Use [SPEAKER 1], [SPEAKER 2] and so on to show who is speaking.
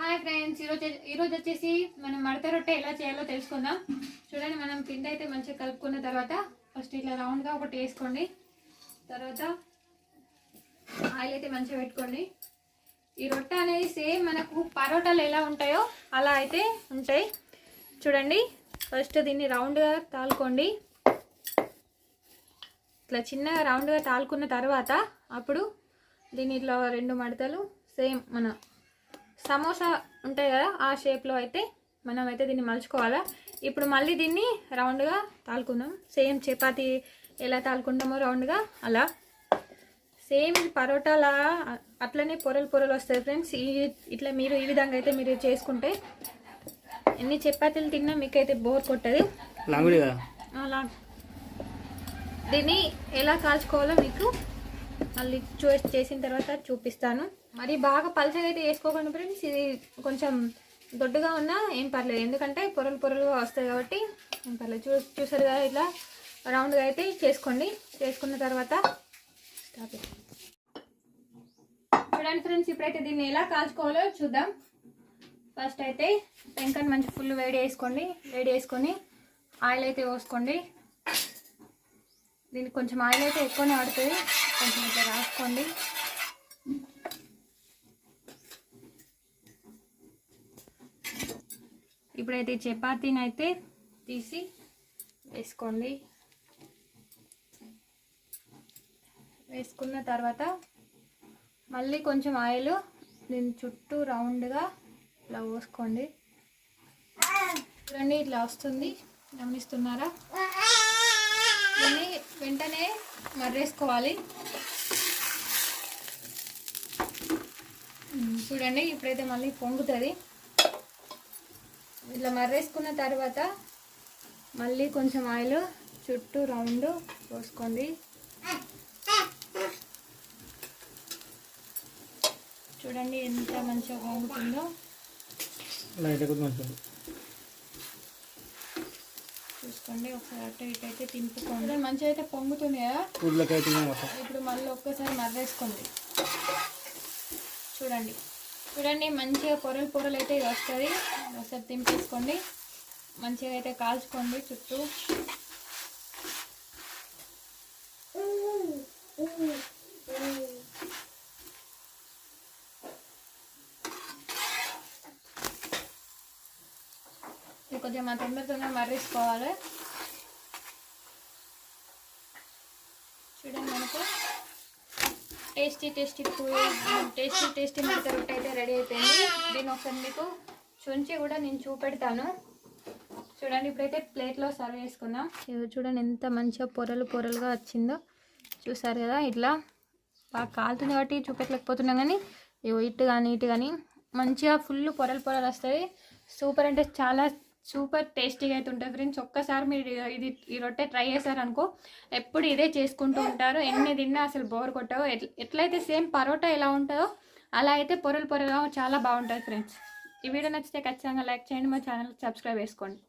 [SPEAKER 1] Hi friends ఈరోజు ఈరోజు వచ్చేసి మనం మడత రొట్టె ఎలా చేయాలో తెలుసుకుందాం. చూడండి మనం పిండి అయితే మంచిగా కలుపుకున్న తర్వాత ఫస్ట్ ఇట్లా రౌండ్గా ఒకటి వేసుకోండి. తర్వాత ఆయిల్ అయితే మంచిగా పెట్టుకోండి. ఈ రొట్టె అనేది సేమ్ మనకు పరోటాలు ఎలా ఉంటాయో అలా అయితే ఉంటాయి. చూడండి ఫస్ట్ దీన్ని రౌండ్గా తాలుకోండి. ఇట్లా చిన్నగా రౌండ్గా తాలుకున్న తర్వాత అప్పుడు దీన్ని ఇట్లా రెండు మడతలు సేమ్ మన సమోసా ఉంటాయి కదా ఆ షేప్లో అయితే మనం అయితే దీన్ని మలుచుకోవాలా? ఇప్పుడు మళ్ళీ దీన్ని రౌండ్గా తాలుకుందాం. సేమ్ చపాతి ఎలా తాలుకుంటామో రౌండ్గా అలా. సేమ్ ఇది పరోటాలా? అట్లనే పొరలు పొరలు వస్తాయి ఫ్రెండ్స్ ఈ ఇట్లా మీరు ఈ విధంగా అయితే మీరు చేసుకుంటే ఎన్ని చపాతీలు తిన్నా మీకైతే బోర్ కొట్టదు. దీన్ని ఎలా కాల్చుకోవాలో మీకు మళ్ళీ చూ చేసిన తర్వాత చూపిస్తాను. మరి బాగా పలచగా అయితే వేసుకోకండి ఫ్రెండ్స్ ఇది కొంచెం దొడ్డుగా ఉన్నా ఏం పర్లేదు. ఎందుకంటే పొరలు పొరలుగా వస్తాయి కాబట్టి ఏం పర్లేదు. చూ చూసారు కదా ఇట్లా రౌండ్గా అయితే చేసుకోండి. చేసుకున్న తర్వాత స్టాప్ చూడండి ఫ్రెండ్స్ ఇప్పుడైతే దీన్ని ఎలా కాల్చుకోవాలో చూద్దాం. ఫస్ట్ అయితే పెంకని మంచి ఫుల్ వేడి వేసుకోండి. వేడి వేసుకొని ఆయిల్ అయితే పోసుకోండి. దీనికి కొంచెం ఆయిల్ అయితే ఎక్కువనే పడుతుంది. కొంచెం ఇట్లా రాసుకోండి. ఇప్పుడైతే చపాతీని అయితే తీసి వేసుకోండి. వేసుకున్న తర్వాత మళ్ళీ కొంచెం ఆయిల్ దీని చుట్టూ రౌండ్గా ఇలా పోసుకోండి. చూడండి ఇట్లా వస్తుంది. గమనిస్తున్నారా? దీన్ని వెంటనే మర్రేసుకోవాలి. చూడండి ఇప్పుడైతే మళ్ళీ పొంగుతుంది. ఇట్లా మర్రేసుకున్న తర్వాత మళ్ళీ కొంచెం ఆయిల్ చుట్టూ రౌండ్ పోసుకోండి. చూడండి ఎంత మంచిగా
[SPEAKER 2] మంచిది
[SPEAKER 1] చూసుకోండి ఒకసారి అటు ఇటు అయితే తింపుకోండి. మంచిగా అయితే పొంగుతుంది కదా ఇప్పుడు మళ్ళీ ఒక్కసారి మర్రేసుకోండి. చూడండి. చూడండి మంచిగా పొరలు పొరలు అయితే ఇది వస్తుంది. ఒకసారి తింపేసుకోండి మంచిగా అయితే కాల్చుకోండి చుట్టూ. కొంచెం మా తొందర తొందర మర్రేసుకోవాలి. చూడండి మనకు. టేస్టీ టేస్టీ టేస్టీ టేస్టీ మిగతా రొట్టె అయితే రెడీ అయిపోయింది. దీన్ని ఒకసారి మీకు చుంచి కూడా నేను చూపెడతాను. చూడండి ఇప్పుడైతే ప్లేట్లో సర్వ్ చేసుకుందాం. ఇది చూడండి ఎంత మంచిగా పొరలు పొరలుగా వచ్చిందో. చూసారు కదా ఇట్లా బాగా కాలుతుంది కాబట్టి చూపెట్టలేకపోతున్నాం కానీ ఇగో ఇటు కానీ ఇటు కానీ మంచిగా ఫుల్ పొరలు పొరలు వస్తాయి. సూపర్ అంటే చాలా సూపర్ టేస్టీగా అయితే ఉంటుంది ఫ్రెండ్స్. ఒక్కసారి మీరు ఇది ఈ రొట్టె ట్రై చేశారనుకో ఎప్పుడు ఇదే చేసుకుంటూ ఉంటారు. ఎన్ని తిన్నా అసలు బోర్ కొట్టవు. ఎట్ల- ఎట్లయితే సేమ్ పరోటా ఎలా ఉంటుందో అలా అయితే పొరలు పొరలుగా చాలా బాగుంటుంది ఫ్రెండ్స్. ఈ వీడియో నచ్చితే ఖచ్చితంగా లైక్ చేయండి. మా ఛానల్ సబ్స్క్రైబ్ చేసుకోండి.